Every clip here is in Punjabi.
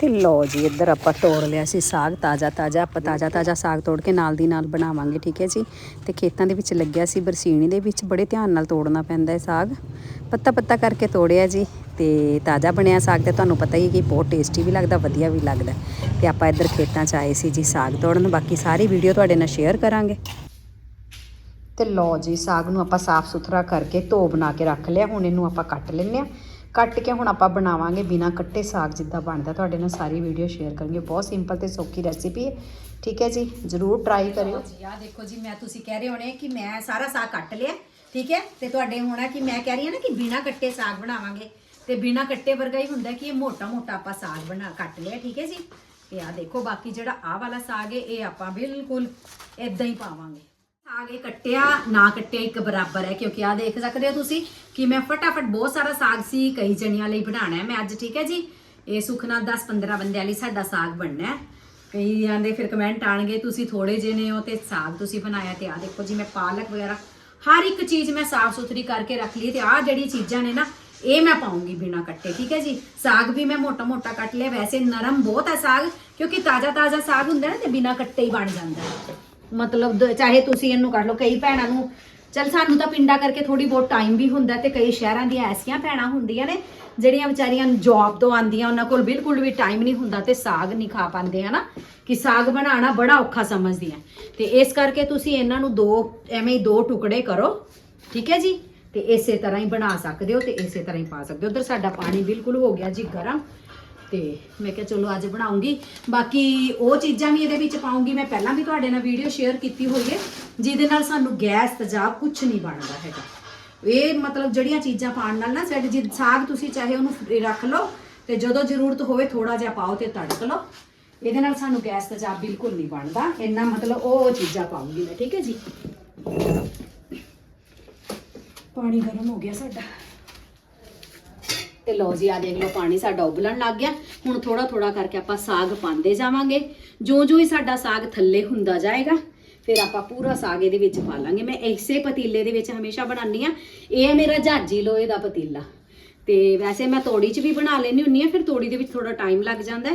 ਤੇ ਲਓ ਜੀ, ਇੱਧਰ ਆਪਾਂ ਤੋੜ ਲਿਆ ਸੀ ਸਾਗ, ਤਾਜ਼ਾ ਤਾਜ਼ਾ। ਆਪਾਂ ਤਾਜ਼ਾ ਤਾਜ਼ਾ ਸਾਗ ਤੋੜ ਕੇ ਨਾਲ ਦੀ ਨਾਲ ਬਣਾਵਾਂਗੇ, ਠੀਕ ਹੈ ਜੀ? ਤੇ ਖੇਤਾਂ ਦੇ ਵਿੱਚ ਲੱਗਿਆ ਸੀ ਬਰਸੀਣੀ ਦੇ ਵਿੱਚ, ਬੜੇ ਧਿਆਨ ਨਾਲ ਤੋੜਨਾ ਪੈਂਦਾ ਹੈ ਸਾਗ। ਪੱਤਾ ਪੱਤਾ ਕਰਕੇ ਤੋੜਿਆ ਜੀ, ਤੇ ਤਾਜ਼ਾ ਬਣਿਆ ਸਾਗ ਤੇ ਤੁਹਾਨੂੰ ਪਤਾ ਹੀ ਕਿ ਬਹੁਤ ਟੇਸਟੀ ਵੀ ਲੱਗਦਾ, ਵਧੀਆ ਵੀ ਲੱਗਦਾ ਤੇ ਆਪਾਂ ਇੱਧਰ ਖੇਤਾਂ 'ਚ ਆਏ ਸੀ ਜੀ ਸਾਗ ਤੋੜਨ, ਬਾਕੀ ਸਾਰੀ ਵੀਡੀਓ ਤੁਹਾਡੇ ਨਾਲ ਸ਼ੇਅਰ ਕਰਾਂਗੇ। ਤੇ ਲੋ ਜੀ, ਸਾਗ ਨੂੰ ਆਪਾਂ ਸਾਫ਼ ਸੁਥਰਾ ਕਰਕੇ ਧੋ ਬਣਾ ਕੇ ਰੱਖ ਲਿਆ, ਹੁਣ ਇਹਨੂੰ ਆਪਾਂ ਕੱਟ ਲੈਂਦੇ ਆ ਕੱਟ ਕੇ ਹੁਣ ਆਪਾਂ ਬਣਾਵਾਂਗੇ ਬਿਨਾ ਕੱਟੇ ਸਾਗ ਜਿੱਦਾਂ ਬਣਦਾ। ਤੁਹਾਡੇ ਨਾਲ ਸਾਰੀ ਵੀਡੀਓ ਸ਼ੇਅਰ ਕਰਾਂਗੇ। ਬਹੁਤ ਸਿੰਪਲ ਤੇ ਸੌਖੀ ਰੈਸਿਪੀ ਹੈ। ਠੀਕ ਹੈ ਜੀ? ਜਰੂਰ ਟਰਾਈ ਕਰਿਓ। ਜੀ ਆ ਦੇਖੋ ਜੀ ਮੈਂ ਤੁਸੀਂ ਕਹਿ ਰਹੇ ਹੋਣੇ ਕਿ ਮੈਂ ਸਾਰਾ ਸਾਗ ਕੱਟ ਲਿਆ। ਠੀਕ ਹੈ? ਤੇ ਤੁਹਾਡੇ ਹੋਣਾ ਕਿ ਮੈਂ ਕਹਿ ਰਹੀ ਹਾਂ ਨਾ ਕਿ ਬਿਨਾ ਕੱਟੇ ਸਾਗ ਬਣਾਵਾਂਗੇ। ਤੇ ਬਿਨਾ ਕੱਟੇ ਵਰਗਾ ਹੀ ਹੁੰਦਾ ਕਿ ਇਹ ਮੋਟਾ ਮੋਟਾ ਆਪਾਂ ਸਾਗ ਬਣਾ ਕੱਟ ਲਿਆ। ਠੀਕ ਹੈ ਜੀ? ਤੇ ਆ ਦੇਖੋ ਬਾਕੀ ਜਿਹੜਾ ਆਹ ਵਾਲਾ ਸਾਗ ਹੈ ਇਹ ਆਪਾਂ ਬਿਲਕੁਲ ਇਦਾਂ ਹੀ ਪਾਵਾਂਗੇ। ਸਾਗ ਇਹ ਕੱਟਿਆ, ਨਾ ਕੱਟਿਆ ਇੱਕ ਬਰਾਬਰ ਹੈ, ਕਿਉਂਕਿ ਆ ਦੇਖ ਸਕਦੇ ਹੋ ਤੁਸੀਂ ਕਿ ਮੈਂ ਫਟਾਫਟ ਬਹੁਤ ਸਾਰਾ ਸਾਗ ਸੀ ਕਈ ਜਣਿਆਂ ਲਈ ਬਣਾਉਣਾ ਹੈ। ਮੈਂ ਅੱਜ ਠੀਕ ਹੈ ਜੀ, ਇਹ ਸੁਖਨਾ 10 15 ਬੰਦਿਆਂ ਲਈ ਸਾਡਾ ਸਾਗ ਬਣਨਾ ਹੈ। ਕਈ ਆਂਦੇ ਫਿਰ ਕਮੈਂਟ ਆਣਗੇ ਤੁਸੀਂ ਥੋੜੇ ਜਿਹੇ ਹੋ ਤੇ ਸਾਗ ਤੁਸੀਂ ਬਣਾਇਆ ਤੇ ਆ ਦੇਖੋ ਜੀ, ਮੈਂ ਪਾਲਕ ਵਗੈਰਾ ਹਰ ਇੱਕ ਚੀਜ਼ ਮੈਂ ਸਾਫ਼ ਸੁਥਰੀ ਕਰਕੇ ਰੱਖ ਲਈ ਤੇ ਆ ਜਿਹੜੀ ਚੀਜ਼ਾਂ ਨੇ ਨਾ, ਇਹ ਮੈਂ ਪਾਉਂਗੀ ਬਿਨਾ ਕੱਟੇ, ਠੀਕ ਹੈ ਜੀ। ਸਾਗ ਵੀ ਮੈਂ ਮੋਟਾ ਮੋਟਾ ਕੱਟ ਲਿਆ, ਵੈਸੇ ਨਰਮ ਬਹੁਤ ਹੈ ਸਾਗ, ਕਿਉਂਕਿ ਤਾਜ਼ਾ ਤਾਜ਼ਾ ਸਾਗ ਹੁੰਦਾ ਨਾ ਤੇ ਬਿਨਾ ਕੱਟੇ ਹੀ ਬਣ ਜਾਂਦਾ ਹੈ। ਮਤਲਬ ਦ- ਚਾਹੇ ਤੁਸੀਂ ਇਹਨੂੰ ਕੱਢ ਲਓ, ਕਈ ਭੈਣਾਂ ਨੂੰ ਚਲ ਸਾਨੂੰ ਤਾਂ ਪਿੰਡਾਂ ਕਰਕੇ ਥੋੜੀ ਬਹੁਤ ਟਾਈਮ ਵੀ ਹੁੰਦਾ ਤੇ ਕਈ ਸ਼ਹਿਰਾਂ ਦੀਆਂ ਐਸੀਆਂ ਭੈਣਾਂ ਹੁੰਦੀਆਂ ਨੇ, ਜਿਹੜੀਆਂ ਵਿਚਾਰੀਆਂ ਜੌਬ ਤੋਂ ਆਉਂਦੀਆਂ, ਉਹਨਾਂ ਕੋਲ ਬਿਲਕੁਲ ਵੀ ਟਾਈਮ ਨਹੀਂ ਹੁੰਦਾ ਤੇ ਸਾਗ ਨਹੀਂ ਖਾ ਪਾਉਂਦੇ, ਹਨਾ? ਕਿ ਸਾਗ ਬਣਾਉਣਾ ਬੜਾ ਔਖਾ ਸਮਝਦੀਆਂ। ਤੇ ਇਸ ਕਰਕੇ ਤੁਸੀਂ ਇਹਨਾਂ ਨੂੰ ਦੋ, ਐਵੇਂ ਹੀ ਦੋ ਟੁਕੜੇ ਕਰੋ, ਠੀਕ ਹੈ ਜੀ? ਤੇ ਇਸੇ ਤਰ੍ਹਾਂ ਹੀ ਬਣਾ ਸਕਦੇ ਹੋ ਤੇ ਇਸੇ ਤਰ੍ਹਾਂ ਹੀ ਪਾ ਸਕਦੇ ਹੋ। ਉਧਰ ਸਾਡਾ ਪਾਣੀ ਬਿਲਕੁਲ ਹੋ ਗਿਆ ਜੀ ਗਰਮ। ਤੇ ਮੈਂ ਕਿਹਾ ਚਲੋ ਅੱਜ ਬਣਾਉਂਗੀ। ਬਾਕੀ ਉਹ ਚੀਜ਼ਾਂ ਵੀ ਇਹਦੇ ਵਿੱਚ ਪਾਉਂਗੀ। ਮੈਂ ਪਹਿਲਾਂ ਵੀ ਤੁਹਾਡੇ ਨਾਲ ਵੀਡੀਓ ਸ਼ੇਅਰ ਕੀਤੀ ਹੋਈ ਹੈ, ਜਿਹਦੇ ਨਾਲ ਸਾਨੂੰ ਗੈਸ ਤੇਜ਼ਾਬ ਕੁਝ ਨਹੀਂ ਬਣਦਾ ਹੈਗਾ। ਇਹ ਮਤਲਬ ਜਿਹੜੀਆਂ ਚੀਜ਼ਾਂ ਪਾਉਣ ਨਾਲ ਨਾ ਸਾਡੇ ਜੇ ਸਾਗ ਤੁਸੀਂ ਚਾਹੇ ਉਹਨੂੰ ਫ- ਰੱਖ ਲਓ ਤੇ ਜਦੋਂ ਜ਼ਰੂਰਤ ਹੋਵੇ ਥੋੜਾ ਜਿਹਾ ਪਾਓ ਤੇ ਤੜਕ ਲਓ। ਇਹਦੇ ਨਾਲ ਸਾਨੂੰ ਗੈਸ ਤੇਜ਼ਾਬ ਬਿਲਕੁਲ ਨਹੀਂ ਬਣਦਾ। ਇੰਨਾ ਮਤਲਬ ਉਹ ਉਹ ਚੀਜ਼ਾਂ ਪਾਉਂਗੀ ਮੈਂ, ਠੀਕ ਹੈ ਜੀ? ਪਾਣੀ ਗਰਮ ਹੋ ਗਿਆ ਸਾਡਾ। ਤੇ ਲਓ ਜੀ, ਆ ਦੇਖ ਲਓ, ਪਾਣੀ ਸਾਡਾ ਉਬਲਣ ਲੱਗ ਗਿਆ। ਹੁਣ ਥੋੜਾ ਥੋੜਾ ਕਰਕੇ ਆਪਾਂ ਸਾਗ ਪਾਉਂਦੇ ਜਾਵਾਂਗੇ। ਜੋ ਜੋ ਹੀ ਸਾਡਾ ਸਾਗ ਥੱਲੇ ਹੁੰਦਾ ਜਾਏਗਾ, ਫਿਰ ਆਪਾਂ ਪੂਰਾ ਸਾਗ ਇਹਦੇ ਵਿੱਚ ਪਾ ਲਾਂਗੇ। ਮੈਂ ਇਸੇ ਪਤੀਲੇ ਦੇ ਵਿੱਚ ਹਮੇਸ਼ਾ ਬਣਾਉਂਦੀ ਆ ਇਹ ਹੈ ਮੇਰਾ ਜਾਜੀ ਲੋਹੇ ਦਾ ਪਤੀਲਾ। ਤੇ ਵੈਸੇ ਮੈਂ ਤੋੜੀ 'ਚ ਵੀ ਬਣਾ ਲੈਣੀ ਹੁੰਨੀ ਆ ਫਿਰ ਤੋੜੀ ਦੇ ਵਿੱਚ ਥੋੜਾ ਟਾਈਮ ਲੱਗ ਜਾਂਦਾ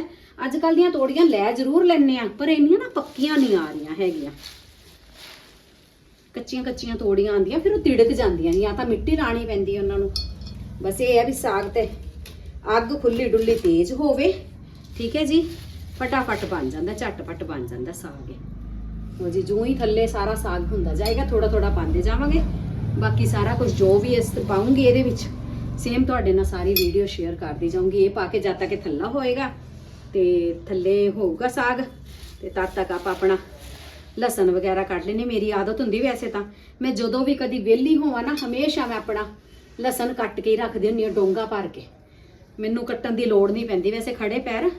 ਅੱਜ ਕੱਲ ਦੀਆਂ ਤੋੜੀਆਂ ਲੈ ਜ਼ਰੂਰ ਲੈਣੇ ਆ ਪਰ ਇੰਨੀਆਂ ਨਾ ਪੱਕੀਆਂ ਨਹੀਂ ਆ ਰਹੀਆਂ ਹੈਗੀਆਂ। ਕੱਚੀਆਂ ਕੱਚੀਆਂ ਤੋੜੀਆਂ ਆਉਂਦੀਆਂ, ਫਿਰ ਉਹ ਤਿੜਕ ਜਾਂਦੀਆਂ ਜਾਂ ਤਾਂ ਮਿੱਟੀ ਲਾਣੀ ਪੈਂਦੀ ਹੈ ਉਹਨਾਂ ਨੂੰ। ਬਸ ਇਹ ਹੈ ਵੀ ਸਾਗ ਤੇ ਅੱਗ ਖੁੱਲੀ ਡੁੱਲੀ ਤੇਜ਼ ਹੋਵੇ, ਠੀਕ ਹੈ ਜੀ? ਫਟਾਫਟ ਬਣ ਜਾਂਦਾ, ਝਟਪਟ ਬਣ ਜਾਂਦਾ ਸਾਗ ਇਹ। ਉਹ ਜੀ, ਜੋ ਹੀ ਥੱਲੇ ਸਾਰਾ ਸਾਗ ਹੁੰਦਾ ਜਾਏਗਾ ਥੋੜਾ ਥੋੜਾ ਪਾਉਂਦੇ ਜਾਵਾਂਗੇ। ਬਾਕੀ ਸਾਰਾ ਕੁਝ ਜੋ ਵੀ ਇਸ ਪਾਉਂਗੀ ਇਹਦੇ ਵਿੱਚ ਸੇਮ ਤੁਹਾਡੇ ਨਾਲ ਸਾਰੀ ਵੀਡੀਓ ਸ਼ੇਅਰ ਕਰਦੀ ਜਾਊਂਗੀ। ਇਹ ਪਾ ਕੇ ਜਦ ਤੱਕ ਇਹ ਥੱਲਾ ਹੋਏਗਾ, ਤੇ ਥੱਲੇ ਹੋਊਗਾ ਸਾਗ, ਤੇ ਤਦ ਤੱਕ ਆਪਾਂ ਆਪਣਾ ਲਸਣ ਵਗੈਰਾ ਕੱਢ ਲੈਣੇ ਮੇਰੀ ਆਦਤ ਹੁੰਦੀ ਵੈਸੇ ਤਾਂ। ਮੈਂ ਜਦੋਂ ਵੀ ਕਦੀ ਵਿਹਲੀ ਹੋਵਾਂ ਨਾ, ਹਮੇਸ਼ਾ ਮੈਂ ਆਪਣਾ ਲਸਣ ਕੱਟ ਕੇ ਹੀ ਰੱਖਦੀ ਹੁੰਦੀ ਹਾਂ ਡੋਂਗਾ ਭਰ ਕੇ। ਮੈਨੂੰ ਕੱਟਣ ਦੀ ਲੋੜ ਨਹੀਂ ਪੈਂਦੀ ਵੈਸੇ ਖੜੇ ਪੈਰ।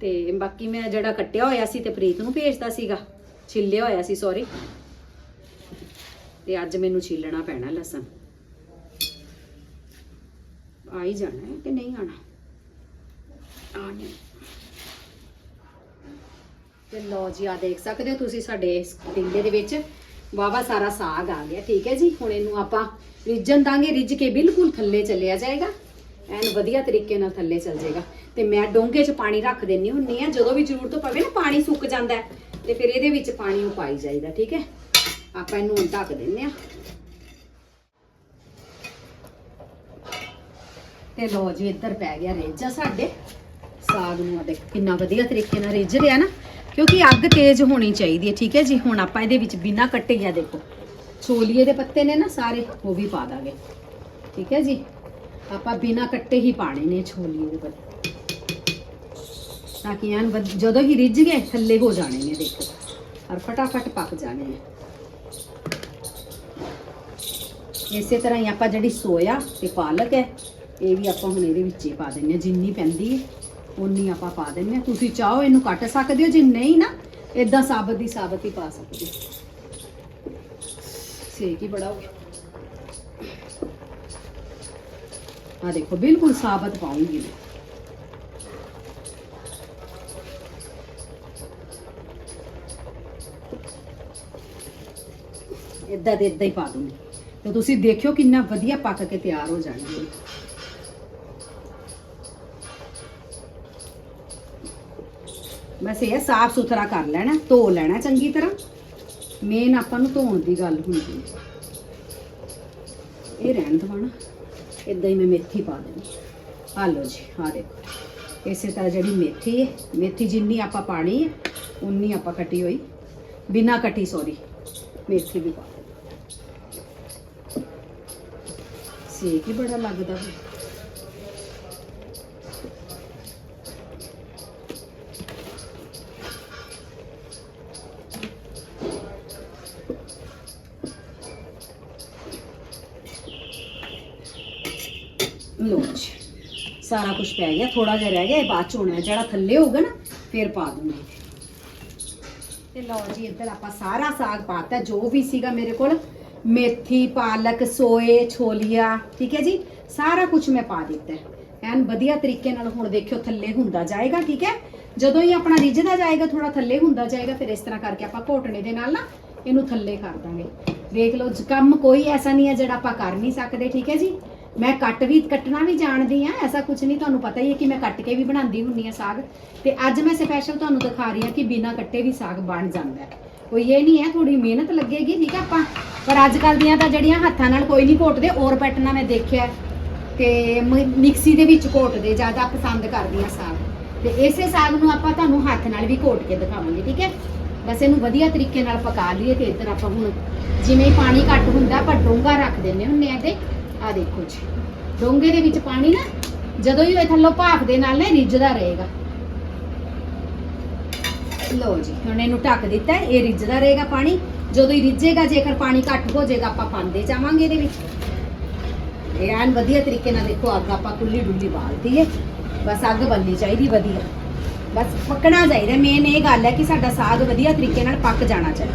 ਤੇ ਬਾਕੀ ਮੈਂ ਜਿਹੜਾ ਕੱਟਿਆ ਹੋਇਆ ਸੀ ਤੇ ਪ੍ਰੀਤ ਨੂੰ ਭੇਜਦਾ ਸੀਗਾ। ਛਿੱਲਿਆ ਹੋਇਆ ਸੀ ਸੌਰੀ ਤੇ ਅੱਜ ਮੈਨੂੰ ਛਿੱਲਣਾ ਪੈਣਾ ਲਸਣ। ਆ ਹੀ ਜਾਣਾ ਹੈ ਕਿ ਨਹੀਂ ਆਣਾ? ਆ ਨਹੀਂ ਤੇ ਲਓ ਜੀ ਆ ਦੇਖ ਸਕਦੇ ਹੋ ਤੁਸੀਂ ਸਾਡੇ ਇਸ ਦੇ ਵਿੱਚ। ਵਾਵਾ ਸਾਰਾ ਸਾਗ ਆ ਗਿਆ, ਠੀਕ ਹੈ ਜੀ? ਹੁਣ ਇਹਨੂੰ ਆਪਾਂ ਰਿੱਝਣ ਦਾਂਗੇ, ਰਿੱਝ ਕੇ ਬਿਲਕੁਲ ਥੱਲੇ ਚੱਲਿਆ ਜਾਏਗਾ। ਐਨ ਵਧੀਆ ਤਰੀਕੇ ਨਾਲ ਥੱਲੇ ਚੱਲ ਜਾਏਗਾ। ਤੇ ਮੈਂ ਡੋਂਗੇ 'ਚ ਪਾਣੀ ਰੱਖ ਦਿੰਨੀ ਹੁੰਨੀ ਆ ਜਦੋਂ ਵੀ ਜ਼ਰੂਰਤ ਪਵੇ ਨਾ, ਪਾਣੀ ਸੁੱਕ ਜਾਂਦਾ ਤੇ ਫਿਰ ਇਹਦੇ ਵਿੱਚ ਪਾਣੀ ਉਹ ਪਾਈ ਜਾਈਦਾ, ਠੀਕ ਹੈ? ਆਪਾਂ ਇਹਨੂੰ ਹੁਣ ਢੱਕ ਦਿੰਨੇ ਆ ਤੇ ਲੋ ਜੀ, ਇੱਧਰ ਪੈ ਗਿਆ ਰਿੱਝ ਸਾਡੇ। ਸਾਗ ਨੂੰ ਆ ਦੇਖ, ਕਿੰਨਾ ਵਧੀਆ ਤਰੀਕੇ ਨਾਲ ਰਿੱਝ ਰਿਹਾ ਨਾ। ਕਿਉਂਕਿ ਅੱਗ ਤੇਜ਼ ਹੋਣੀ ਚਾਹੀਦੀ ਹੈ, ਠੀਕ ਹੈ ਜੀ? ਹੁਣ ਆਪਾਂ ਇਹਦੇ ਵਿੱਚ ਬਿਨਾ ਕੱਟੇ ਗਿਆ ਦੇਖੋ। ਛੋਲੀਏ ਦੇ ਪੱਤੇ ਨੇ ਨਾ ਸਾਰੇ, ਉਹ ਵੀ ਪਾ ਦਾਂਗੇ। ਠੀਕ ਹੈ ਜੀ? ਆਪਾਂ ਬਿਨਾ ਕੱਟੇ ਹੀ ਪਾਣੇ ਨੇ ਛੋਲੀਏ ਦੇ ਪੱਤੇ। ਤਾਂ ਕਿ ਐਨ ਵਧ- ਜਦੋਂ ਹੀ ਰਿੱਝ ਗਏ, ਥੱਲੇ ਹੋ ਜਾਣੇ ਨੇ ਦੇਖੋ। ਔਰ ਫਟਾਫਟ ਪੱਕ ਜਾਣੇ ਨੇ। ਇਸੇ ਤਰ੍ਹਾਂ ਹੀ ਆਪਾਂ ਜਿਹੜੀ ਸੋਇਆ ਤੇ ਪਾਲਕ ਹੈ, ਇਹ ਵੀ ਆਪਾਂ ਹੁਣ ਇਹਦੇ ਵਿੱਚ ਹੀ ਪਾ ਦਿੰਨੇ ਹਾਂ, ਜਿੰਨੀ ਪੈਂਦੀ ਹੈ। ਉਨੀ ਆਪਾਂ ਪਾ ਦਿੰਨੇ ਹਾਂ। ਤੁਸੀਂ ਚਾਹੋ ਇਹਨੂੰ ਕੱਟ ਸਕਦੇ ਹੋ, ਜੇ ਨਹੀਂ ਨਾ ਇਦਾਂ ਸਾਬਤ ਦੀ ਸਾਬਤ ਹੀ ਪਾ ਸਕਦੇ ਹੋ। ਸੇਕ ਹੀ ਬੜਾ ਹੋ ਗਿਆ। ਆ ਦੇਖੋ, ਬਿਲਕੁਲ ਸਾਬਤ ਪਾਉਂਗੀ ਮੈਂ। ਇਦਾਂ ਦੇ ਇਦਾਂ ਹੀ ਪਾ ਦੂੰਗੀ। ਤੇ ਤੁਸੀਂ ਦੇਖਿਓ ਕਿੰਨਾ ਵਧੀਆ ਪੱਕ ਕੇ ਤਿਆਰ ਹੋ ਜਾਣਗੇ। ਬਸ ਇਹ ਸਾਫ਼ ਸੁਥਰਾ ਕਰ ਲੈਣਾ, ਧੋ ਲੈਣਾ ਚੰਗੀ ਤਰ੍ਹਾਂ। ਮੇਨ ਆਪਾਂ ਨੂੰ ਧੋਣ ਦੀ ਗੱਲ ਹੁੰਦੀ ਹੈ। ਇਹ ਰਹਿਣ ਦਵਾਣਾ ਇਦਾਂ ਹੀ ਮੈਂ ਮੇਥੀ ਪਾ ਦੇਣੀ ਆ ਲਓ ਜੀ ਆ ਦੇਖੋ। ਇਸੇ ਤਰ੍ਹਾਂ ਜਿਹੜੀ ਮੇਥੀ ਹੈ, ਮੇਥੀ ਜਿੰਨੀ ਆਪਾਂ ਪਾਣੀ ਹੈ, ਉਨੀ ਆਪਾਂ ਕੱਟੀ ਹੋਈ। ਬਿਨਾ ਕੱਟੀ ਸੋਰੀ ਮੇਥੀ ਵੀ ਪਾ ਦੇਣੀ ਸੇਕ ਹੀ ਬੜਾ ਲੱਗਦਾ ਵਾ। ਲੋ ਜੀ ਸਾਰਾ ਕੁਝ ਪੈ ਗਿਆ ਥੋੜਾ ਜਿਹਾ ਰਹਿ ਗਿਆ, ਇਹ ਬਾਅਦ ਚ ਹੋਣਾ ਹੈ। ਜਿਹੜਾ ਥੱਲੇ ਹੋਊਗਾ ਨਾ, ਫਿਰ ਪਾ ਦੂੰਗੀ। ਤੇ ਲਓ ਜੀ, ਇੱਧਰ ਆਪਾਂ ਸਾਰਾ ਸਾਗ ਪਾਤਾ, ਜੋ ਵੀ ਸੀਗਾ ਮੇਰੇ ਕੋਲ। ਮੇਥੀ, ਪਾਲਕ, ਸੋਏ, ਛੋਲੀਆ, ਠੀਕ ਹੈ ਜੀ? ਸਾਰਾ ਕੁਝ ਮੈਂ ਪਾ ਦਿੱਤਾ ਹੈ। ਐਨ ਵਧੀਆ ਤਰੀਕੇ ਨਾਲ ਹੁਣ ਦੇਖਿਓ ਥੱਲੇ ਹੁੰਦਾ ਜਾਏਗਾ, ਠੀਕ ਹੈ? ਜਦੋਂ ਹੀ ਆਪਣਾ ਰਿੱਝਦਾ ਜਾਏਗਾ ਥੋੜਾ ਥੱਲੇ ਹੁੰਦਾ ਜਾਏਗਾ, ਫਿਰ ਇਸ ਤਰ੍ਹਾਂ ਕਰਕੇ ਆਪਾਂ ਘੋਟਣੇ ਦੇ ਨਾਲ ਨਾ ਇਹਨੂੰ ਥੱਲੇ ਕਰ ਦਾਂਗੇ। ਦੇਖ ਲਓ, ਜ- ਕੰਮ ਕੋਈ ਐਸਾ ਨਹੀਂ ਹੈ ਜਿਹੜਾ ਆਪਾਂ ਕਰ ਨਹੀਂ ਸਕਦੇ, ਠੀਕ ਹੈ ਜੀ? ਮੈਂ ਕੱਟ ਵੀ, ਕੱਟਣਾ ਵੀ ਜਾਣਦੀ ਆ ਐਸਾ ਕੁਝ ਨਹੀਂ ਤੁਹਾਨੂੰ ਪਤਾ ਹੀ ਹੈ ਕਿ ਮੈਂ ਕੱਟ ਕੇ ਵੀ ਬਣਾਉਂਦੀ ਹੁੰਨੀ ਆ ਸਾਗ। ਤੇ ਅੱਜ ਮੈਂ ਸਪੈਸ਼ਲ ਤੁਹਾਨੂੰ ਦਿਖਾ ਰਹੀ ਹਾਂ ਕਿ ਬਿਨਾ ਕੱਟੇ ਵੀ ਸਾਗ ਬਣ ਜਾਂਦਾ ਹੈ। ਕੋਈ ਇਹ ਨਹੀਂ ਹੈ ਥੋੜੀ ਮਿਹਨਤ ਲੱਗੇਗੀ, ਠੀਕ ਹੈ ਆਪਾਂ? ਪਰ ਅੱਜ ਕੱਲ ਦੀਆਂ ਤਾਂ ਜਿਹੜੀਆਂ ਹੱਥਾਂ ਨਾਲ ਕੋਈ ਨਹੀਂ ਘੋਟਦੇ ਔਰ ਪੈਟਣਾ ਮੈਂ ਦੇਖਿਆ ਹੈ ਤੇ ਮ- ਮਿਕਸੀ ਦੇ ਵਿੱਚ ਘੋਟਦੇ, ਜ਼ਿਆਦਾ ਪਸੰਦ ਕਰਦੀਆਂ ਸਾਗ। ਤੇ ਇਸੇ ਸਾਗ ਨੂੰ ਆਪਾਂ ਤੁਹਾਨੂੰ ਹੱਥ ਨਾਲ ਵੀ ਘੋਟ ਕੇ ਦਿਖਾਵਾਂਗੇ, ਠੀਕ ਹੈ? ਬਸ ਇਹਨੂੰ ਵਧੀਆ ਤਰੀਕੇ ਨਾਲ ਪਕਾ ਲਈਏ ਤੇ ਇੱਧਰ ਆਪਾਂ ਹੁਣ ਜਿਵੇਂ ਪਾਣੀ ਘੱਟ ਹੁੰਦਾ, ਆਪਾਂ ਡੋਂਗਾ ਰੱਖ ਦਿੰਨੇ ਹੁੰਨੇ ਆ ਤੇ ਆ ਦੇਖੋ ਜੀ। ਡੋਂਗੇ ਦੇ ਵਿੱਚ ਪਾਣੀ ਨਾ, ਜਦੋਂ ਹੀ ਇਹ ਥੱਲੋਂ ਭਾਫ ਦੇ ਨਾਲ ਨਾ ਰਿੱਝਦਾ ਰਹੇਗਾ। ਲਓ ਜੀ, ਹੁਣ ਇਹਨੂੰ ਢੱਕ ਦਿੱਤਾ ਇਹ ਰਿੱਝਦਾ ਰਹੇਗਾ ਪਾਣੀ। ਜਦੋਂ ਹੀ ਰਿੱਝੇਗਾ, ਜੇਕਰ ਪਾਣੀ ਘੱਟ ਹੋ ਜਾਏਗਾ, ਆਪਾਂ ਪਾਉਂਦੇ ਜਾਵਾਂਗੇ ਇਹਦੇ ਵਿੱਚ। ਇਹ ਐਨ ਵਧੀਆ ਤਰੀਕੇ ਨਾਲ ਦੇਖੋ, ਅੱਗ ਆਪਾਂ ਕੁੱਲੀ ਡੁੱਲੀ ਬਾਲਦੀ ਹੈ। ਬਸ ਅੱਗ ਬੰਨੀ ਚਾਹੀਦੀ ਵਧੀਆ। ਬਸ ਪੱਕਣਾ ਚਾਹੀਦਾ ਮੇਨ ਇਹ ਗੱਲ ਹੈ ਕਿ ਸਾਡਾ ਸਾਗ ਵਧੀਆ ਤਰੀਕੇ ਨਾਲ ਪੱਕ ਜਾਣਾ ਚਾਹੀਦਾ।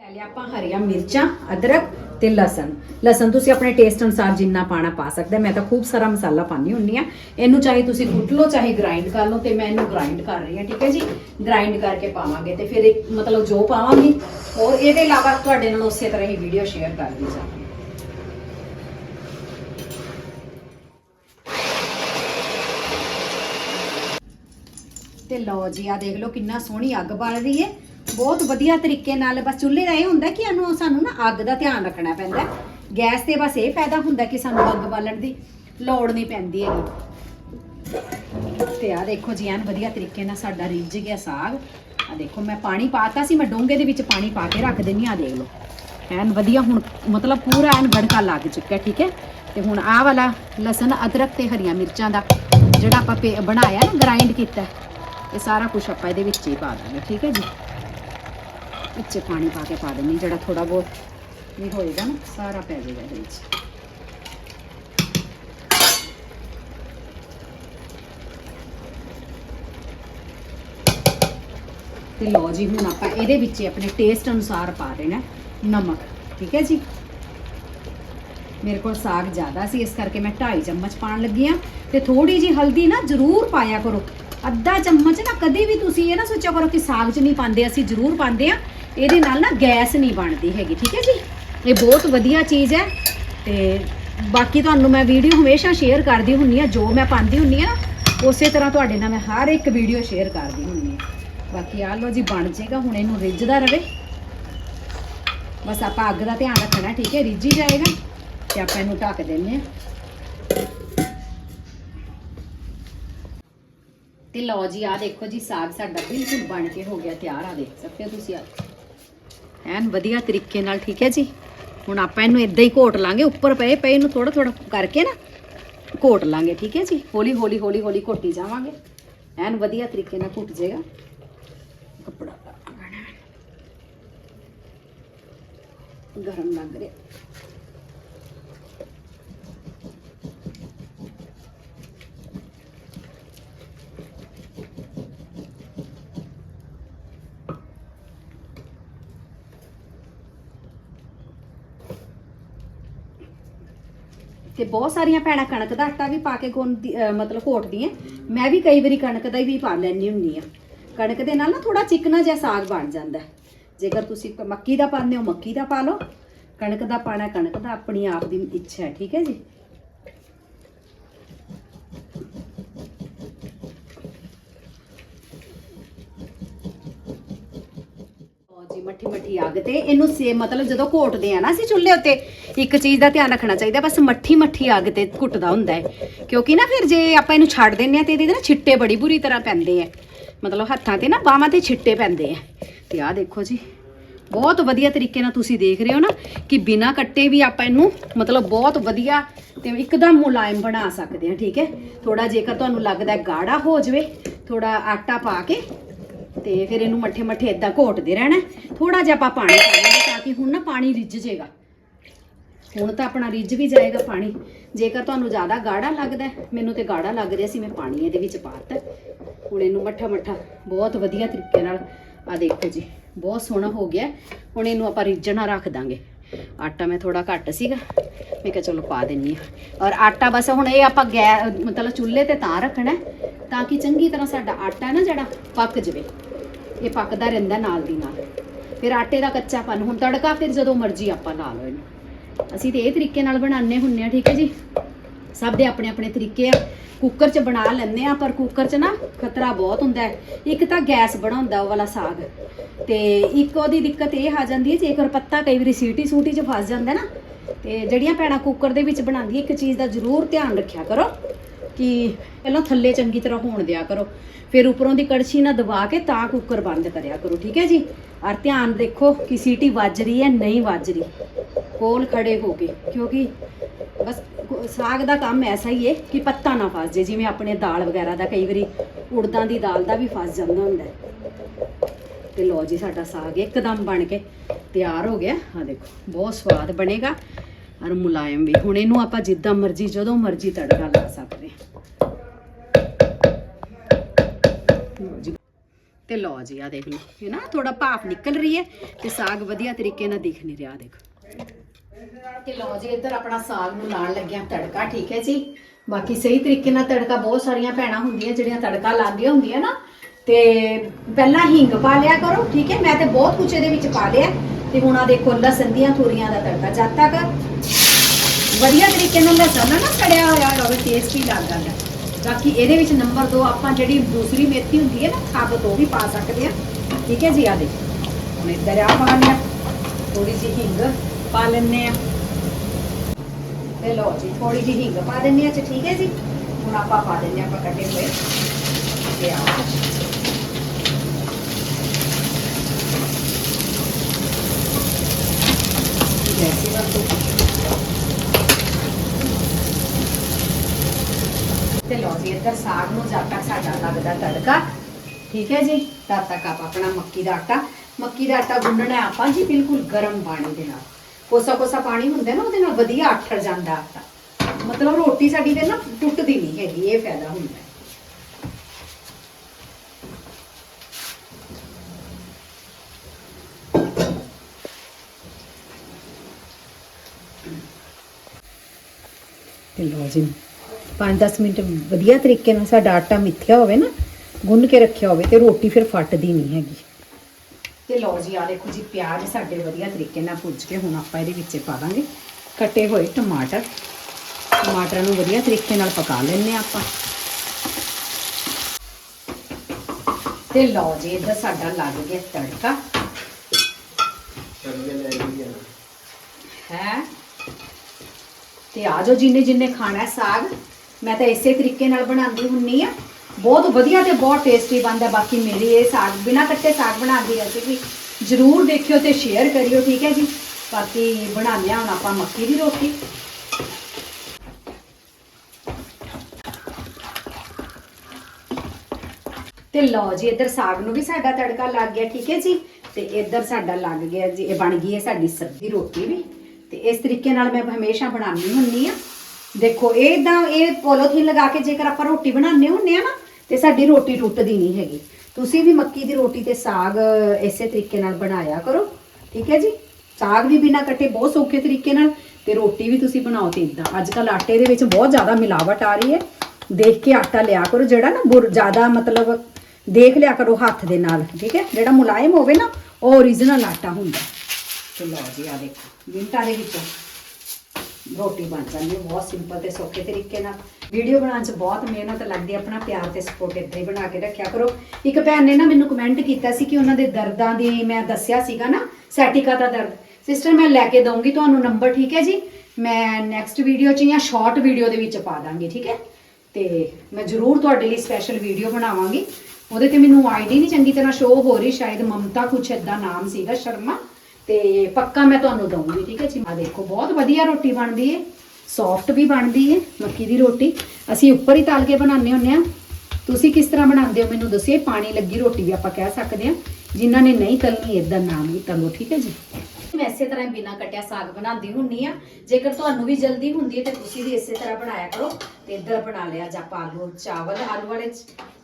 ਲੈ ਲਿਆ ਆਪਾਂ ਹਰੀਆਂ ਮਿਰਚਾਂ, ਅਦਰਕ ਤੇ ਲਸਣ। ਲਸਣ ਤੁਸੀਂ ਆਪਣੇ ਟੇਸਟ ਅਨੁਸਾਰ ਜਿੰਨਾ ਪਾਣਾ ਪਾ ਸਕਦੇ ਮੈਂ ਤਾਂ ਖੂਬ ਸਾਰਾ ਮਸਾਲਾ ਪਾਣੀ ਹੁੰਨੀ ਆ ਇਹਨੂੰ ਚਾਹੇ ਤੁਸੀਂ ਕੁੱਟ ਲਓ, ਚਾਹੇ ਗ੍ਰਾਈਂਡ ਕਰ ਲਓ ਤੇ ਮੈਂ ਇਹਨੂੰ ਗ੍ਰਾਈਂਡ ਕਰ ਰਹੀ ਹਾਂ, ਠੀਕ ਹੈ ਜੀ? ਗ੍ਰਾਈਂਡ ਕਰਕੇ ਪਾਵਾਂਗੇ ਤੇ ਫਿਰ ਇੱਕ ਮਤਲਬ ਜੋ ਪਾਵਾਂਗੀ, ਔਰ ਇਹਦੇ ਇਲਾਵਾ ਤੁਹਾਡੇ ਨਾਲ ਉਸੇ ਤਰ੍ਹਾਂ ਹੀ ਵੀਡੀਓ ਸ਼ੇਅਰ ਕਰਦੀ ਜਾਵਾਂਗੀ। ਤੇ ਲਓ ਜੀ ਆ ਦੇਖ ਲਓ ਕਿੰਨਾ ਸੋਹਣੀ ਅੱਗ ਬਲ ਰਹੀ ਹੈ। ਬਹੁਤ ਵਧੀਆ ਤਰੀਕੇ ਨਾਲ ਬਸ ਚੁੱਲ੍ਹੇ ਦਾ ਇਹ ਹੁੰਦਾ ਕਿ ਇਹਨੂੰ ਸਾਨੂੰ ਨਾ ਅੱਗ ਦਾ ਧਿਆਨ ਰੱਖਣਾ ਪੈਂਦਾ। ਗੈਸ ਤੇ ਬਸ ਇਹ ਫਾਇਦਾ ਹੁੰਦਾ ਕਿ ਸਾਨੂੰ ਅੱਗ ਬਾਲਣ ਦੀ ਲੋੜ ਨਹੀਂ ਪੈਂਦੀ ਹੈਗੀ। ਤੇ ਆ ਦੇਖੋ ਜੀ, ਐਨ ਵਧੀਆ ਤਰੀਕੇ ਨਾਲ ਸਾਡਾ ਰਿੱਝ ਗਿਆ ਸਾਗ। ਆ ਦੇਖੋ, ਮੈਂ ਪਾਣੀ ਪਾਤਾ ਸੀ, ਮੈਂ ਡੋਂਗੇ ਦੇ ਵਿੱਚ ਪਾਣੀ ਪਾ ਕੇ ਰੱਖ ਦਿੰਨੀ ਆ ਦੇਖ ਲਓ। ਐਨ ਵਧੀਆ ਹੁਣ, ਮਤਲਬ ਪੂਰਾ ਐਨ ਗੜਕਾ ਲੱਗ ਚੁੱਕਿਆ ਠੀਕ ਹੈ? ਤੇ ਹੁਣ ਆਹ ਵਾਲਾ ਲਸਣ, ਅਦਰਕ ਤੇ ਹਰੀਆਂ ਮਿਰਚਾਂ ਦਾ ਜਿਹੜਾ ਆਪਾਂ ਪੇ- ਬਣਾਇਆ ਨਾ ਗ੍ਰਾਈਂਡ ਕੀਤਾ, ਇਹ ਸਾਰਾ ਕੁਝ ਆਪਾਂ ਇਹਦੇ ਵਿੱਚ ਹੀ ਪਾ ਦਾਂਗੇ ਠੀਕ ਹੈ ਜੀ? ਵਿੱਚ ਪਾਣੀ ਪਾ ਕੇ ਪਾ ਦਿੰਨੀ ਜਿਹੜਾ ਥੋੜਾ ਬਹੁਤ ਵੀ ਹੋਏਗਾ ਨਾ, ਸਾਰਾ ਪੈ ਜਾਏਗਾ ਇਹਦੇ ਵਿੱਚ। ਤੇ ਲਓ ਜੀ, ਹੁਣ ਆਪਾਂ ਇਹਦੇ ਵਿੱਚ ਆਪਣੇ ਟੇਸਟ ਅਨੁਸਾਰ ਪਾ ਦੇਣਾ ਨਮਕ, ਠੀਕ ਹੈ ਜੀ? ਮੇਰੇ ਕੋਲ ਸਾਗ ਜ਼ਿਆਦਾ ਸੀ, ਇਸ ਕਰਕੇ ਮੈਂ 2.5 ਚਮਚ ਪਾਣ ਲੱਗੀ ਆ ਤੇ ਥੋੜੀ ਜੀ ਹਲਦੀ ਨਾ ਜ਼ਰੂਰ ਪਾਇਆ ਕਰੋ। ਅੱਧਾ ਚਮਚ ਨਾ ਕਦੇ ਵੀ ਤੁਸੀਂ ਇਹ ਨਾ ਸੋਚਿਆ ਕਰੋ ਕਿ ਸਾਗ 'ਚ ਨਹੀਂ ਪਾਉਂਦੇ, ਅਸੀਂ ਜ਼ਰੂਰ ਪਾਉਂਦੇ ਆ ਇਹਦੇ ਨਾਲ ਨਾ ਗੈਸ ਨਹੀਂ ਬਣਦੀ ਹੈਗੀ, ਠੀਕ ਹੈ ਜੀ? ਇਹ ਬਹੁਤ ਵਧੀਆ ਚੀਜ਼ ਹੈ ਤੇ ਬਾਕੀ ਤੁਹਾਨੂੰ ਮੈਂ ਵੀਡੀਓ ਹਮੇਸ਼ਾ ਸ਼ੇਅਰ ਕਰਦੀ ਹੁੰਨੀ ਆ ਜੋ ਮੈਂ ਪਾਉਂਦੀ ਹੁੰਨੀ ਆ ਉਸੇ ਤਰ੍ਹਾਂ ਤੁਹਾਡੇ ਨਾਲ ਮੈਂ ਹਰ ਇੱਕ ਵੀਡੀਓ ਸ਼ੇਅਰ ਕਰਦੀ ਹੁੰਨੀ ਆ ਬਾਕੀ ਆ ਲਓ ਜੀ, ਬਣ ਜਾਏਗਾ, ਹੁਣ ਇਹਨੂੰ ਰਿੱਝਦਾ ਰਵੇ। ਬਸ ਆਪਾਂ ਅੱਗ ਦਾ ਧਿਆਨ ਰੱਖਣਾ, ਠੀਕ ਹੈ? ਰਿੱਝੀ ਜਾਏਗਾ ਤੇ ਆਪਾਂ ਇਹਨੂੰ ਢੱਕ ਦਿੰਨੇ ਆ ਤੇ ਲਓ ਜੀ ਆ ਦੇਖੋ ਜੀ, ਸਾਗ ਸਾਡਾ ਬਿਲਕੁਲ ਬਣ ਕੇ ਹੋ ਗਿਆ ਤਿਆਰ ਆ ਦੇਖ ਸਕਦੇ ਹੋ ਤੁਸੀਂ ਆ ਐਨ ਵਧੀਆ ਤਰੀਕੇ ਨਾਲ, ਠੀਕ ਹੈ ਜੀ? ਹੁਣ ਆਪਾਂ ਇਹਨੂੰ ਇਦਾਂ ਹੀ ਘੋਟ ਲਾਂਗੇ, ਉੱਪਰ ਪਏ ਪਏ ਇਹਨੂੰ ਥੋੜਾ ਥੋੜਾ ਕਰਕੇ ਨਾ, ਘੋਟ ਲਾਂਗੇ, ਠੀਕ ਹੈ ਜੀ? ਹੌਲੀ ਹੌਲੀ ਹੌਲੀ ਹੌਲੀ ਘੋਟੀ ਜਾਵਾਂਗੇ। ਐਨ ਵਧੀਆ ਤਰੀਕੇ ਨਾਲ ਘੁੱਟ ਜਾਏਗਾ। ਕੱਪੜਾ ਗਰਮ ਲੱਗ ਰਿਹਾ। ਤੇ ਬਹੁਤ ਸਾਰੀਆਂ ਭੈਣਾਂ ਕਣਕ ਦਾ ਆਟਾ ਵੀ ਪਾ ਕੇ ਗੁੰਨਦੀ ਅਹ ਮਤਲਬ ਘੋਟਦੀਆਂ ਮੈਂ ਵੀ ਕਈ ਵਾਰੀ ਕਣਕ ਦਾ ਹੀ ਵੀ ਪਾ ਲੈਂਦੀ ਹੁੰਨੀ ਆ ਕਣਕ ਦੇ ਨਾਲ ਨਾ ਥੋੜਾ ਚਿਕਨਾ ਜਿਹਾ ਸਾਗ ਬਣ ਜਾਂਦਾ। ਹੈ। ਜੇਕਰ ਤੁਸੀਂ ਕ- ਮੱਕੀ ਦਾ ਪਾਉਂਦੇ ਹੋ, ਮੱਕੀ ਦਾ ਪਾ ਲਓ। ਕਣਕ ਦਾ ਪਾਣਾ ਕਣਕ ਦਾ ਆਪਣੀ ਆਪ ਦੀ ਇੱਛਾ ਹੈ, ਠੀਕ ਹੈ ਜੀ? ਜੀ, ਮੱਠੀ ਮੱਠੀ ਅੱਗ ਤੇ ਇਹਨੂੰ ਸੇ ਮਤਲਬ ਜਦੋਂ ਘੋਟਦੇ ਆ ਨਾ ਅਸੀਂ ਚੁੱਲ੍ਹੇ ਉੱਤੇ, ਇੱਕ ਚੀਜ਼ ਦਾ ਧਿਆਨ ਰੱਖਣਾ ਚਾਹੀਦਾ, ਬਸ ਮੱਠੀ ਮੱਠੀ ਅੱਗ ਤੇ ਘੁੱਟਦਾ ਹੁੰਦਾ ਹੈ। ਕਿਉਂਕਿ ਨਾ ਫਿਰ ਜੇ ਆਪਾਂ ਇਹਨੂੰ ਛੱਡ ਦਿੰਨੇ ਆ ਤੇ ਇਹਦੇ ਨਾ ਛਿੱਟੇ ਬੜੀ ਬੁਰੀ ਤਰ੍ਹਾਂ ਪੈਂਦੇ ਆ। ਮਤਲਬ ਹੱਥਾਂ ਤੇ ਨਾ ਬਾਹਾਂ ਤੇ ਛਿੱਟੇ ਪੈਂਦੇ ਆ। ਤੇ ਆਹ ਦੇਖੋ ਜੀ, ਬਹੁਤ ਵਧੀਆ ਤਰੀਕੇ ਨਾਲ ਤੁਸੀਂ ਦੇਖ ਰਹੇ ਹੋ ਨਾ ਕਿ ਬਿਨਾ ਕੱਟੇ ਵੀ ਆਪਾਂ ਇਹਨੂੰ ਮਤਲਬ ਬਹੁਤ ਵਧੀਆ ਤੇ ਇੱਕਦਮ ਮੁਲਾਇਮ ਬਣਾ ਸਕਦੇ ਹਾਂ, ਠੀਕ ਹੈ? ਥੋੜਾ ਜੇਕਰ ਤੁਹਾਨੂੰ ਲੱਗਦਾ ਗਾੜਾ ਹੋ ਜਾਵੇ ਥੋੜਾ ਆਟਾ ਪਾ ਕੇ ਤੇ ਫਿਰ ਇਹਨੂੰ ਮੱਠੇ ਮੱਠੇ ਇਦਾਂ ਘੋਟਦੇ ਰਹਿਣਾ। ਥੋੜਾ ਜਿਹਾ ਆਪਾਂ ਪਾਣੀ ਪਾ ਲਾਂਗੇ ਤਾਂ ਕਿ ਹੁਣ ਨਾ ਪਾਣੀ ਰਿੱਝ ਜਾਏਗਾ ਹੁਣ ਤਾਂ ਆਪਣਾ ਰਿੱਝ ਵੀ ਜਾਏਗਾ ਪਾਣੀ। ਜੇਕਰ ਤੁਹਾਨੂੰ ਜ਼ਿਆਦਾ ਗਾੜਾ ਲੱਗਦਾ ਮੈਨੂੰ ਤੇ ਗਾੜਾ ਲੱਗ ਰਿਹਾ ਸੀ, ਮੈਂ ਪਾਣੀ ਇਹਦੇ ਵਿੱਚ ਪਾਤਾ ਹੁਣ ਇਹਨੂੰ ਮੱਠਾ ਮੱਠਾ, ਬਹੁਤ ਵਧੀਆ ਤਰੀਕੇ ਨਾਲ। ਆ ਦੇਖੋ ਜੀ, ਬਹੁਤ ਸੋਹਣਾ ਹੋ ਗਿਆ ਹੁਣ ਇਹਨੂੰ ਆਪਾਂ ਰਿੱਝਣਾ ਰੱਖ ਦਾਂਗੇ। ਆਟਾ ਮੈਂ ਥੋੜਾ ਘੱਟ ਸੀਗਾ, ਮੈਂ ਕਿਹਾ ਚਲੋ ਪਾ ਦਿੰਨੀ ਆ ਔਰ ਆਟਾ ਬਸ ਹੁਣ ਇਹ ਆਪਾਂ ਗੈ, ਮਤਲਬ ਚੁੱਲ੍ਹੇ ਤੇ ਤਾਂ ਰੱਖਣਾ ਤਾਂ ਕਿ ਚੰਗੀ ਤਰ੍ਹਾਂ ਸਾਡਾ ਆਟਾ ਨਾ ਜਿਹੜਾ ਪੱਕ ਜਵੇ। ਇਹ ਪੱਕਦਾ ਰਹਿੰਦਾ ਨਾਲ ਦੀ ਨਾਲ। ਫਿਰ ਆਟੇ ਦਾ ਕੱਚਾਪਨ, ਹੁਣ ਤੜਕਾ ਫਿਰ ਜਦੋਂ ਮਰਜ਼ੀ ਆਪਾਂ ਲਾ ਲਓ ਇਹਨੂੰ। ਅਸੀਂ ਤੇ ਇਹ ਤਰੀਕੇ ਨਾਲ ਬਣਾਉਂਦੇ ਹੁੰਨੇ ਆ ਠੀਕ ਹੈ ਜੀ? ਸਭ ਦੇ ਆਪਣੇ ਆਪਣੇ ਤਰੀਕੇ ਆ। ਕੁੱਕਰ 'ਚ ਬਣਾ ਲੈਂਦੇ ਆ ਪਰ ਕੁੱਕਰ 'ਚ ਨਾ ਖਤਰਾ ਬਹੁਤ ਹੁੰਦਾ ਹੈ। ਇੱਕ ਤਾਂ ਗੈਸ ਬਣਾਉਂਦਾ ਉਹ ਵਾਲਾ ਸਾਗ। ਤੇ ਇੱਕ ਉਹਦੀ ਦਿੱਕਤ ਇਹ ਆ ਜਾਂਦੀ ਹੈ ਜੇਕਰ ਪੱਤਾ ਕਈ ਵਾਰੀ ਸੀਟੀ ਸੂਟੀ 'ਚ ਫਸ ਜਾਂਦਾ ਨਾ, ਤੇ ਜਿਹੜੀਆਂ ਭੈਣਾਂ ਕੁੱਕਰ ਦੇ ਵਿੱਚ ਬਣਾਉਂਦੀ ਇੱਕ ਚੀਜ਼ ਦਾ ਜ਼ਰੂਰ ਧਿਆਨ ਰੱਖਿਆ ਕਰੋ। ਕਿ ਪਹਿਲਾਂ ਥੱਲੇ ਚੰਗੀ ਤਰ੍ਹਾਂ ਹੋਣ ਦਿਆ ਕਰੋ। ਫਿਰ ਉੱਪਰੋਂ ਦੀ ਕੜਛੀ ਨਾਲ ਦਬਾ ਕੇ ਤਾਂ ਕੁੱਕਰ ਬੰਦ ਕਰਿਆ ਕਰੋ, ਠੀਕ ਹੈ ਜੀ? ਔਰ ਧਿਆਨ ਦੇਖੋ ਕਿ ਸੀਟੀ ਵੱਜ ਰਹੀ ਹੈ, ਨਹੀਂ ਵੱਜ ਰਹੀ। ਕੋਲ ਖੜੇ ਹੋ ਕੇ, ਕਿਉਂਕਿ ਬਸ ਸਾਗ ਦਾ ਕੰਮ ਐਸਾ ਹੀ ਹੈ ਕਿ ਪੱਤਾ ਨਾ ਫਸ ਜੇ ਜਿਵੇਂ ਆਪਣੇ ਦਾਲ ਵਗੈਰਾ ਦਾ ਕਈ ਵਾਰੀ ਉੜਦਾਂ ਦੀ ਦਾਲ ਦਾ ਵੀ ਫਸ ਜਾਂਦਾ ਹੁੰਦਾ ਹੈ। ਤੇ ਲੋ ਜੀ, ਸਾਡਾ ਸਾਗ ਇੱਕਦਮ ਬਣ ਕੇ ਤਿਆਰ ਹੋ ਗਿਆ। ਆ ਦੇਖੋ, ਬਹੁਤ ਸਵਾਦ ਬਣੇਗਾ। ਔਰ ਮੁਲਾਇਮ ਵੀ, ਹੁਣ ਇਹਨੂੰ ਆਪਾਂ ਜਿੱਦਾਂ ਮਰਜ਼ੀ, ਜਦੋਂ ਮਰਜ਼ੀ ਤੜਕਾ ਲਾ ਸਕਦੇ ਹਾਂ। ਤੇ ਲਓ ਜੀ ਆ ਦੇਖ ਲਓ। ਇਹ ਨਾ ਥੋੜਾ ਭਾਫ ਨਿਕਲ ਰਹੀ ਹੈ ਤੇ ਸਾਗ ਵਧੀਆ ਤਰੀਕੇ ਨਾਲ ਦਿਖ ਨਹੀਂ ਰਿਹਾ, ਦੇਖੋ। ਤੇ ਲਓ ਜੀ, ਇੱਧਰ ਆਪਣਾ ਸਾਗ ਨੂੰ ਲਾਣ ਲੱਗਿਆ ਤੜਕਾ, ਠੀਕ ਹੈ ਜੀ? ਬਾਕੀ ਸਹੀ ਤਰੀਕੇ ਨਾਲ ਤੜਕਾ, ਬਹੁਤ ਸਾਰੀਆਂ ਭੈਣਾਂ ਹੁੰਦੀਆਂ ਜਿਹੜੀਆਂ ਤੜਕਾ ਲਾਉਂਦੀਆਂ ਹੁੰਦੀਆਂ ਨਾ, ਤੇ ਪਹਿਲਾਂ ਹਿੰਗ ਪਾ ਲਿਆ ਕਰੋ, ਠੀਕ ਹੈ? ਮੈਂ ਤੇ ਬਹੁਤ ਕੁਝ ਇਹਦੇ ਵਿੱਚ ਪਾ ਲਿਆ। ਤੇ ਹੁਣ ਆ ਦੇਖੋ ਲਸਣ ਦੀਆਂ ਥੋੜੀਆਂ ਦਾ ਤੜਕਾ, ਜਦ ਤੱਕ ਵਧੀਆ ਤਰੀਕੇ ਨਾਲ ਲਸਣ ਨਾ ਨਾ ਹੋਇਆ ਹੋਵੇ ਟੇਸਟੀ ਲੱਗਦਾ ਹੈ। ਬਾਕੀ ਇਹਦੇ ਵਿੱਚ ਨੰਬਰ 2 ਆਪਾਂ ਜਿਹੜੀ ਦੂਸਰੀ ਮੇਥੀ ਹੁੰਦੀ ਹੈ ਨਾ ਸਾਬਤ ਉਹ ਵੀ ਪਾ ਸਕਦੇ ਆ ਠੀਕ ਹੈ ਜੀ ਆ ਦੇਖੋ। ਹੁਣ ਇੱਧਰ ਆ ਪਾ ਲਿਆ ਥੋੜੀ ਜਿਹੀ ਹਿੰਗ ਪਾ ਲੈਣੇ ਆ ਤੇ ਲਓ ਜੀ ਥੋੜੀ ਜਿਹੀ ਹਿੰਗ ਪਾ ਦਿੰਨੇ ਆ ਠੀਕ ਹੈ ਜੀ। ਹੁਣ ਆਪਾਂ ਪਾ ਦਿੰਨੇ ਆ ਆਪਾਂ ਕੱਟੇ ਹੋਏ। ਪਿਆਜ਼ ਵਰਤੋਂ। ਤੇ ਲਓ ਸਾਗ ਨੂੰ ਜਦ ਤੱਕ ਸਾਡਾ ਲੱਗਦਾ ਤੜਕਾ, ਠੀਕ ਹੈ ਜੀ, ਤਦ ਤੱਕ ਆਪਾਂ ਆਪਣਾ ਮੱਕੀ ਦਾ ਆਟਾ। ਮੱਕੀ ਦਾ ਆਟਾ ਗੁੰਨਣਾ ਆਪਾਂ ਜੀ, ਬਿਲਕੁਲ ਗਰਮ ਪਾਣੀ ਦੇ ਨਾਲ। ਕੋਸਾ ਕੋਸਾ ਪਾਣੀ ਹੁੰਦਾ ਨਾ, ਉਹਦੇ ਨਾਲ ਵਧੀਆ ਆਠਰ ਜਾਂਦਾ ਆਟਾ। ਮਤਲਬ ਰੋਟੀ ਸਾਡੀ ਦੇ ਨਾ ਟੁੱਟਦੀ ਨਹੀਂ ਹੈਗੀ, ਇਹ ਫਾਇਦਾ ਹੁੰਦਾ ਤੇ ਲਓ ਜੀ 5-10 ਮਿੰਟ ਵਧੀਆ ਤਰੀਕੇ ਨਾਲ ਸਾਡਾ ਆਟਾ ਮਿੱਥਿਆ ਹੋਵੇ ਨਾ ਗੁੰਨ ਕੇ ਰੱਖਿਆ ਹੋਵੇ ਤੇ ਰੋਟੀ ਫਿਰ ਫਟਦੀ ਨਹੀਂ ਹੈਗੀ। ਤੇ ਲਓ ਜੀ ਆ ਦੇਖੋ ਜੀ ਪਿਆਜ਼ ਸਾਡੇ ਵਧੀਆ ਤਰੀਕੇ ਨਾਲ ਭੁੱਜ ਕੇ ਹੁਣ ਆਪਾਂ ਇਹਦੇ ਵਿੱਚ ਪਾ ਦਾਂਗੇ। ਕੱਟੇ ਹੋਏ ਟਮਾਟਰ। ਟਮਾਟਰਾਂ ਨੂੰ ਵਧੀਆ ਤਰੀਕੇ ਨਾਲ ਪਕਾ ਲੈਣੇ ਆਪਾਂ। ਤੇ ਲਓ ਜੀ ਇੱਧਰ ਸਾਡਾ ਲੱਗ ਗਿਆ ਤੜਕਾ। ਹੈ? ਤੇ ਆ ਜਾਓ ਜਿੰਨੇ ਜਿੰਨੇ ਖਾਣਾ ਹੈ ਸਾਗ। ਮੈਂ ਤਾਂ ਇਸੇ ਤਰੀਕੇ ਨਾਲ ਬਣਾਉਂਦੀ ਹੁੰਨੀ ਆ। ਬਹੁਤ ਵਧੀਆ ਤੇ ਬਹੁਤ ਟੇਸਟੀ ਬਣਦਾ, ਬਾਕੀ ਮੇਰੀ ਇਹ ਸਾਗ, ਬਿਨਾ ਕੱਟੇ ਸਾਗ ਬਣਾਉਂਦੀ ਰੈਸਿਪੀ ਜਰੂਰ ਦੇਖਿਓ ਤੇ ਸ਼ੇਅਰ ਕਰਿਓ, ਠੀਕ ਹੈ ਜੀ? ਬਾਕੀ ਬਣਾਉਂਦੇ ਹਾਂ ਹੁਣ ਆਪਾਂ ਮੱਕੀ ਦੀ ਰੋਟੀ। ਤੇ ਲਓ ਜੀ, ਇੱਧਰ ਸਾਗ ਨੂੰ ਵੀ ਸਾਡਾ ਤੜਕਾ ਲੱਗ ਗਿਆ, ਠੀਕ ਹੈ ਜੀ? ਤੇ ਇੱਧਰ ਸਾਡਾ ਲੱਗ ਗਿਆ ਜੀ, ਇਹ ਬਣ ਗਈ ਹੈ ਸਾਡੀ ਸਬਜ਼ੀ ਰੋਟੀ ਵੀ। ਤੇ ਇਸ ਤਰੀਕੇ ਨਾਲ ਮੈਂ ਹਮੇਸ਼ਾ ਬਣਾਉਂਦੀ ਹੁੰਨੀ ਆ। ਦੇਖੋ, ਇਹ ਇਦਾਂ ਇਹ ਪੋਲੋਥੀਨ ਲਗਾ ਕੇ ਜੇਕਰ ਆਪਾਂ ਰੋਟੀ ਬਣਾਉਂਦੇ ਹੁੰਨੇ ਆ ਨਾ, ਤੇ ਸਾਡੀ ਰੋਟੀ ਟੁੱਟਦੀ ਨਹੀਂ ਹੈਗੀ। ਤੁਸੀਂ ਵੀ ਮੱਕੀ ਦੀ ਰੋਟੀ ਤੇ ਸਾਗ ਇਸੇ ਤਰੀਕੇ ਨਾਲ ਬਣਾਇਆ ਕਰੋ, ਠੀਕ ਹੈ ਜੀ? ਸਾਗ ਵੀ ਬਿਨਾ ਕੱਟੇ ਬਹੁਤ ਸੌਖੇ ਤਰੀਕੇ ਨਾਲ, ਤੇ ਰੋਟੀ ਵੀ ਤੁਸੀਂ ਬਣਾਓ ਤੇ ਇਦਾਂ ਅੱਜ ਕੱਲ ਆਟੇ ਦੇ ਵਿੱਚ ਬਹੁਤ ਜ਼ਿਆਦਾ ਮਿਲਾਵਟ ਆ ਰਹੀ ਹੈ। ਦੇਖ ਕੇ ਆਟਾ ਲਿਆ ਕਰੋ, ਜਿਹੜਾ ਨਾ ਬੁਰ, ਜ਼ਿਆਦਾ ਮਤਲਬ ਦੇਖ ਲਿਆ ਕਰੋ ਹੱਥ ਦੇ ਨਾਲ, ਠੀਕ ਹੈ? ਜਿਹੜਾ ਮੁਲਾਇਮ ਹੋਵੇ ਨਾ, ਉਹ ਓਰੀਜਨਲ ਆਟਾ ਹੁੰਦਾ। ਤੇ ਲਓ ਜੀ, ਆ ਦੇਖੋ, ਮਿੰਟਾਂ ਦੇ ਵਿੱਚ। ਰੋਟੀ ਬਣ ਜਾਂਦੀ ਹੈ, ਬਹੁਤ ਸਿੰਪਲ ਤੇ ਸੌਖੇ ਤਰੀਕੇ ਨਾਲ। ਵੀਡੀਓ ਬਣਾਉਣ 'ਚ ਬਹੁਤ ਮਿਹਨਤ ਲੱਗਦੀ ਹੈ, ਆਪਣਾ ਪਿਆਰ ਤੇ ਸਪੋਰਟ ਇੱਦਾਂ ਹੀ ਬਣਾ ਕੇ ਰੱਖਿਆ ਕਰੋ। ਇੱਕ ਭੈਣ ਨੇ ਨਾ ਮੈਨੂੰ ਕਮੈਂਟ ਕੀਤਾ ਸੀ ਕਿ ਉਹਨਾਂ ਦੇ ਦਰਦਾਂ ਦੀ ਮੈਂ ਦੱਸਿਆ ਸੀਗਾ ਨਾ ਸੈਟਿਕਾ ਦਾ ਦਰਦ। ਸਿਸਟਰ ਮੈਂ ਲੈ ਕੇ ਦਊਂਗੀ ਤੁਹਾਨੂੰ ਨੰਬਰ ਠੀਕ ਹੈ ਜੀ? ਮੈਂ ਨੈਕਸਟ ਵੀਡੀਓ 'ਚ ਜਾਂ ਸ਼ਾਰਟ ਵੀਡੀਓ ਦੇ ਵਿੱਚ ਪਾ ਦਾਂਗੀ, ਠੀਕ ਹੈ? ਤੇ ਮੈਂ ਜ਼ਰੂਰ ਤੁਹਾਡੇ ਲਈ ਸਪੈਸ਼ਲ ਵੀਡੀਓ ਬਣਾਵਾਂਗੀ। ਉਹਦੇ ਤੇ ਮੈਨੂੰ ਆਈਡੀ ਨਹੀਂ ਚੰਗੀ ਤਰ੍ਹਾਂ ਸ਼ੋ ਹੋ ਰਹੀ, ਸ਼ਾਇਦ ਮਮਤਾ ਕੁਛ ਏਦਾਂ ਨਾਮ ਸੀਗਾ, ਸ਼ਰਮਾ। ਤੇ ਪੱਕਾ ਮੈਂ ਤੁਹਾਨੂੰ ਦਊਂਗੀ, ਠੀਕ ਹੈ ਜੀ? ਆ ਦੇਖੋ, ਬਹੁਤ ਵਧੀਆ ਰੋਟੀ ਬਣਦੀ ਏ। ਸੌਫਟ ਵੀ ਬਣਦੀ ਏ, ਮੱਕੀ ਦੀ ਰੋਟੀ। ਅਸੀਂ ਉੱਪਰ ਹੀ ਤਲ ਕੇ ਬਣਾਉਂਦੇ ਹੁੰਦੇ ਆ ਤੁਸੀਂ ਕਿਸ ਤਰ੍ਹਾਂ ਬਣਾਉਂਦੇ ਹੋ ਮੈਨੂੰ ਦੱਸਿਓ ਪਾਣੀ ਲੱਗੀ ਰੋਟੀ ਵੀ ਆਪਾਂ ਕਹਿ ਸਕਦੇ ਆ ਜਿਨ੍ਹਾਂ ਨੇ ਨਹੀਂ ਤਲਣੀ ਇਦਾਂ ਨਾਮ ਵੀ ਤਲੋ, ਠੀਕ ਹੈ ਜੀ? ਮੈਂ ਇਸੇ ਤਰ੍ਹਾਂ ਹੀ ਬਿਨਾ ਕਟਿਆ ਸਾਗ ਬਣਾਉਂਦੀ ਹੁੰਨੀ ਆ ਜੇਕਰ ਤੁਹਾਨੂੰ ਵੀ ਜਲਦੀ ਹੁੰਦੀ ਹੈ, ਤੇ ਤੁਸੀਂ ਵੀ ਇਸੇ ਤਰ੍ਹਾਂ ਬਣਾਇਆ ਕਰੋ। ਤੇ ਇੱਧਰ ਬਣਾ ਲਿਆ ਜਾਂ ਆਲੂ, ਚਾਵਲ। ਆਲੂ ਵਾਲੇ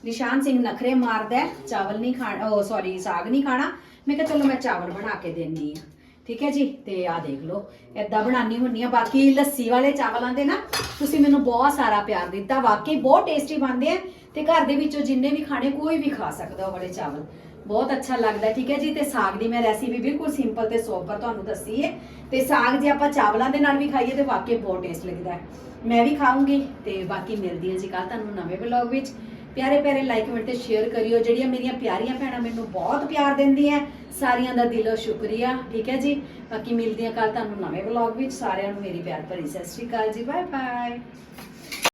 ਨਿਸ਼ਾਨ ਸਿੰਘ ਨਖਰੇ ਮਾਰਦਾ ਚਾਵਲ ਨਹੀਂ ਖਾਣਾ, ਉਹ ਸੌਰੀ ਸਾਗ ਨਹੀਂ ਖਾਣਾ। ਮੈਂ ਕਿਹਾ ਚਲੋ ਮੈਂ ਚਾਵਲ ਬਣਾ ਕੇ ਦੇਣੀ ਆ। ਠੀਕ ਹੈ ਜੀ? ਤੇ ਆ ਦੇਖ ਲਓ। ਏਦਾਂ ਬਣਾਉਣੀ ਹੁੰਨੀ ਆ। ਬਾਕੀ ਲੱਸੀ ਵਾਲੇ ਚਾਵਲਾਂ ਦੇ ਨਾ, ਤੁਸੀਂ ਮੈਨੂੰ ਬਹੁਤ ਸਾਰਾ ਪਿਆਰ ਦਿੱਤਾ। ਵਾਕਈ ਬਹੁਤ ਟੇਸਟੀ ਬਣਦੇ ਆ। ਤੇ ਘਰ ਦੇ ਵਿੱਚੋਂ ਜਿੰਨੇ ਵੀ ਖਾਣੇ, ਕੋਈ ਵੀ ਖਾ ਸਕਦਾ ਉਹ ਵਾਲੇ ਚਾਵਲ। ਬਹੁਤ ਅੱਛਾ ਲੱਗਦਾ। ਠੀਕ ਹੈ ਜੀ? ਤੇ ਸਾਗ ਦੀ ਮੈਂ ਰੈਸਿਪੀ ਬਿਲਕੁਲ ਸਿੰਪਲ ਤੇ ਸੋਬਰ ਤੁਹਾਨੂੰ ਦੱਸੀ ਹੈ ਤੇ ਸਾਗ ਜੇ ਆਪਾਂ ਚਾਵਲਾਂ ਦੇ ਨਾਲ ਵੀ ਖਾਈਏ, ਤੇ ਵਾਕਈ ਬਹੁਤ ਟੇਸਟ ਲੱਗਦਾ ਹੈ। ਮੈਂ ਵੀ ਖਾਊਂਗੀ। ਤੇ ਬਾਕੀ ਮਿਲਦੀ ਹਾਂ ਜੀ ਕੱਲ ਤੁਹਾਨੂੰ ਨਵੇਂ ਵਲੌਗ ਵਿੱਚ। ਪਿਆਰੇ ਪਿਆਰੇ ਲਾਈਕ ਕਮੈਂਟ ਤੇ ਸ਼ੇਅਰ ਕਰਿਓ। ਜਿਹੜੀਆਂ ਮੇਰੀਆਂ ਪਿਆਰੀਆਂ ਭੈਣਾਂ ਮੈਨੂੰ ਬਹੁਤ ਪਿਆਰ ਦਿੰਦੀਆਂ, ਸਾਰਿਆਂ ਦਾ ਦਿਲੋਂ ਸ਼ੁਕਰੀਆ, ਠੀਕ ਹੈ ਜੀ? ਬਾਕੀ ਮਿਲਦੀਆਂ ਹਾਂ ਕੱਲ ਤੁਹਾਨੂੰ ਨਵੇਂ ਵਲੌਗ ਵਿੱਚ। ਸਾਰਿਆਂ ਨੂੰ ਮੇਰੀ ਪਿਆਰ ਭਰੀ ਸਤਿ ਸ਼੍ਰੀ ਅਕਾਲ ਜੀ। Bye bye